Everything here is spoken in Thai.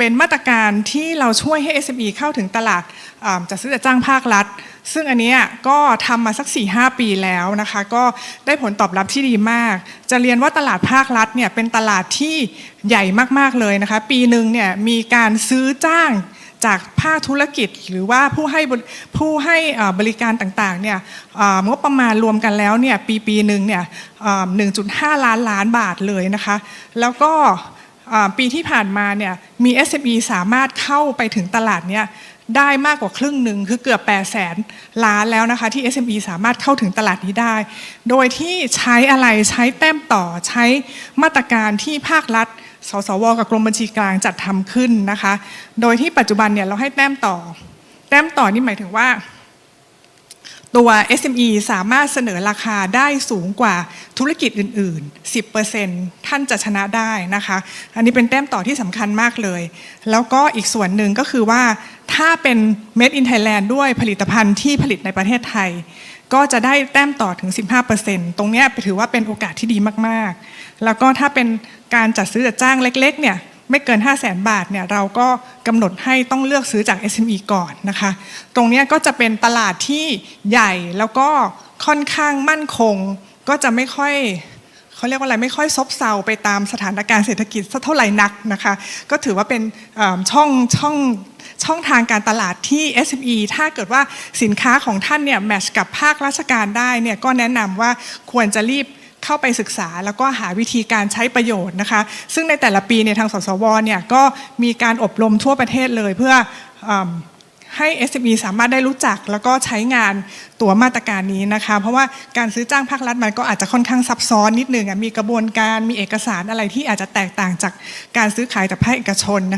เป็นมาตรการที่เราช่วยให้ SME เข้าถึงตลาดจัดซื้อจัดจ้างภาครัฐ ซึ่งอันนี้ก็ทำมาสัก 4-5 ปีแล้วนะคะ ก็ได้ผลตอบรับที่ดีมาก จะเรียนว่าตลาดภาครัฐเนี่ยเป็นตลาดที่ใหญ่มาก ๆ เลยนะคะ ปีหนึ่งเนี่ยมีการซื้อจ้างจากภาคธุรกิจหรือว่าผู้ให้บริผู้ให้บริการต่างๆเนี่ยงบประมาณรวมกันแล้วเนี่ยปีปีหนึ่งเนี่ย1.5 ล้านล้านบาทเลยนะคะ แล้วก็ ปีที่ผ่านมาเนี่ยมี SME สามารถเข้าไปถึงตลาดเนี้ยได้มากกว่าครึ่งหนึ่งคือเกือบ8แสนล้านแล้วนะคะที่ SME สามารถเข้าถึงตลาดนี้ได้ โดยที่ใช้อะไรใช้แต้มต่อใช้มาตรการที่ภาครัฐ สสว กับกรมบัญชีกลางจัดทำขึ้นนะคะ โดยที่ปัจจุบันเนี่ยเราให้แต้มต่อ แต้มต่อนี่หมายถึงว่า ตัว SME สามารถเสนอราคาได้สูงกว่าธุรกิจอื่น ๆ 10%ท่านจะชนะได้นะคะ อันนี้เป็นแต้มต่อที่สำคัญมากเลย แล้วก็อีกส่วนหนึ่งก็คือว่าถ้าเป็น Made in Thailand ด้วยผลิตภัณฑ์ที่ผลิตในประเทศไทย ก็จะได้แต้มต่อถึง 15%ตรงนี้ถือว่าเป็นโอกาสที่ดีมาก ๆ แล้วก็ถ้าเป็นการจัดซื้อจัดจ้างเล็ก ๆ เนี่ย ไม่เกิน 5 0 0แสนบาทเนี่ยเราก็กำหนดให้ต้องเลือกซื้อจาก SME ก่อนนะคะ ตรงนี้ก็จะเป็นตลาดที่ใหญ่แล้วก็ค่อนข้างมั่นคง ก็จะไม่ค่อยเขาเรียกว่าอะไรไม่ค่อยซบเซาไปตามสถานการณ์เศรษฐกิจสักเท่าไหร่นักนะคะ ก็ถือว่าเป็นช่องช่องช่องทางการตลาดที่ SME ถ้าเกิดว่าสินค้าของท่านเนี่ยแมทช์กับภาคราชการได้เนี่ยก็แนะนำว่าควรจะรีบ เข้าไปศึกษาแล้วก็หาวิธีการใช้ประโยชน์นะคะ ซึ่งในแต่ละปีเนี่ยทางสสวเนี่ยก็มีการอบรมทั่วประเทศเลยเพื่อเอให้ SME สามารถได้รู้จักแล้วก็ใช้งานตัวมาตรการนี้นะคะ เพราะว่าการซื้อจ้างภาครัฐมันก็อาจจะค่อนข้างซับซ้อนนิดนึงมีกระบวนการมีเอกสารอะไรที่อาจจะแตกต่างจากการซื้อขายจากภาคเอกชนนะคะ